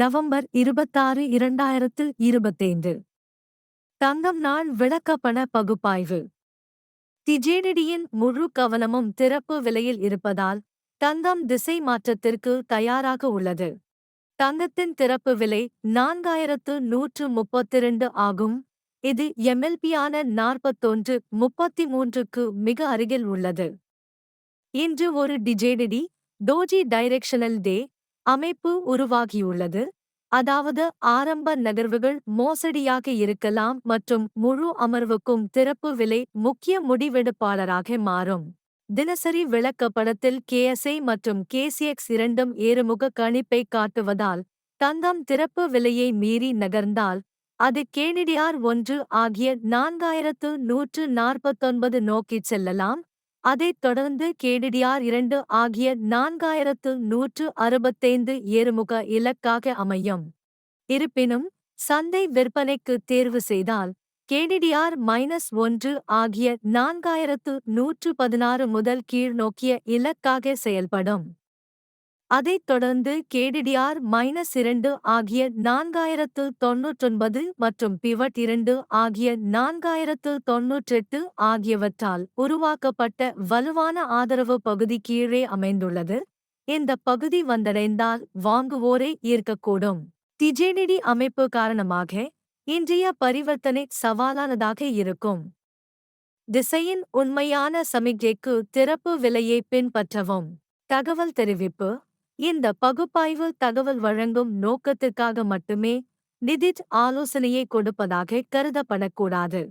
November இருபத்தாறு இரண்டாயிரத்து இருபத்தைந்து. தங்கம் நாள் விளக்கப்பண பகுப்பாய்வு. டிஜேடியின் முழு கவனமும் திறப்பு விலையில் இருப்பதால் தங்கம் திசை மாற்றத்திற்கு தயாராக உள்ளது. தங்கத்தின் திறப்பு விலை நான்காயிரத்து நூற்று முப்பத்திரண்டு ஆகும். இது எம்எல்பியான நாற்பத்தொன்று முப்பத்தி மூன்றுக்கு மிக அருகில் உள்ளது. இன்று ஒரு டிஜேடிடி டோஜி டைரெக்ஷனல் டே அமைப்பு உருவாகியுள்ளது. அதாவது ஆரம்ப நகர்வுகள் மோசடியாக இருக்கலாம் மற்றும் முழு அமர்வுக்கும் திறப்பு விலை முக்கிய முடிவெடுப்பாளராக மாறும். தினசரி விளக்கப்படத்தில் கேஎஸ்ஐ மற்றும் கேசிஎக்ஸ் இரண்டும் ஏறுமுக கணிப்பை காட்டுவதால் தங்கம் திறப்பு விலையை மீறி நகர்ந்தால் அது கேனிடிஆர் ஒன்று ஆகிய நான்காயிரத்து நூற்று நாற்பத்தொன்பது நோக்கிச் செல்லலாம். அதைத் தொடர்ந்து கேடிடிஆர் இரண்டு ஆகிய நான்காயிரத்து நூற்று அறுபத்தைந்து ஏறுமுக இலக்காக அமையும். இருப்பினும் சந்தை விற்பனைக்கு தேர்வு செய்தால் கேடிடிஆர் மைனஸ் ஒன்று ஆகிய நான்காயிரத்து நூற்று பதினாறு முதல் கீழ்நோக்கிய இலக்காக செயல்படும். அதைத் தொடர்ந்து கேடிடிஆர் மைனஸ் இரண்டு ஆகிய நான்காயிரத்து தொன்னூற்றொன்பது மற்றும் பிவட் இரண்டு ஆகிய நான்காயிரத்து தொன்னூற்றெட்டு ஆகியவற்றால் உருவாக்கப்பட்ட வலுவான ஆதரவு பகுதி கீழே அமைந்துள்ளது. இந்த பகுதி வந்தடைந்தால் வாங்குவோரை ஈர்க்கக்கூடும். திஜேனிடி அமைப்பு காரணமாக இன்றைய பரிவர்த்தனை சவாலானதாக இருக்கும். திசையின் உண்மையான சமிக்ஞைக்கு திறப்பு விலையை பின்பற்றவும். தகவல் தெரிவிப்பு இந்த பகுப்பாய்வு தகவல் வழங்கும் நோக்கத்திற்காக மட்டுமே நிதிட் ஆலோசனையை கொடுப்பதாக கருதப்படக்கூடாது.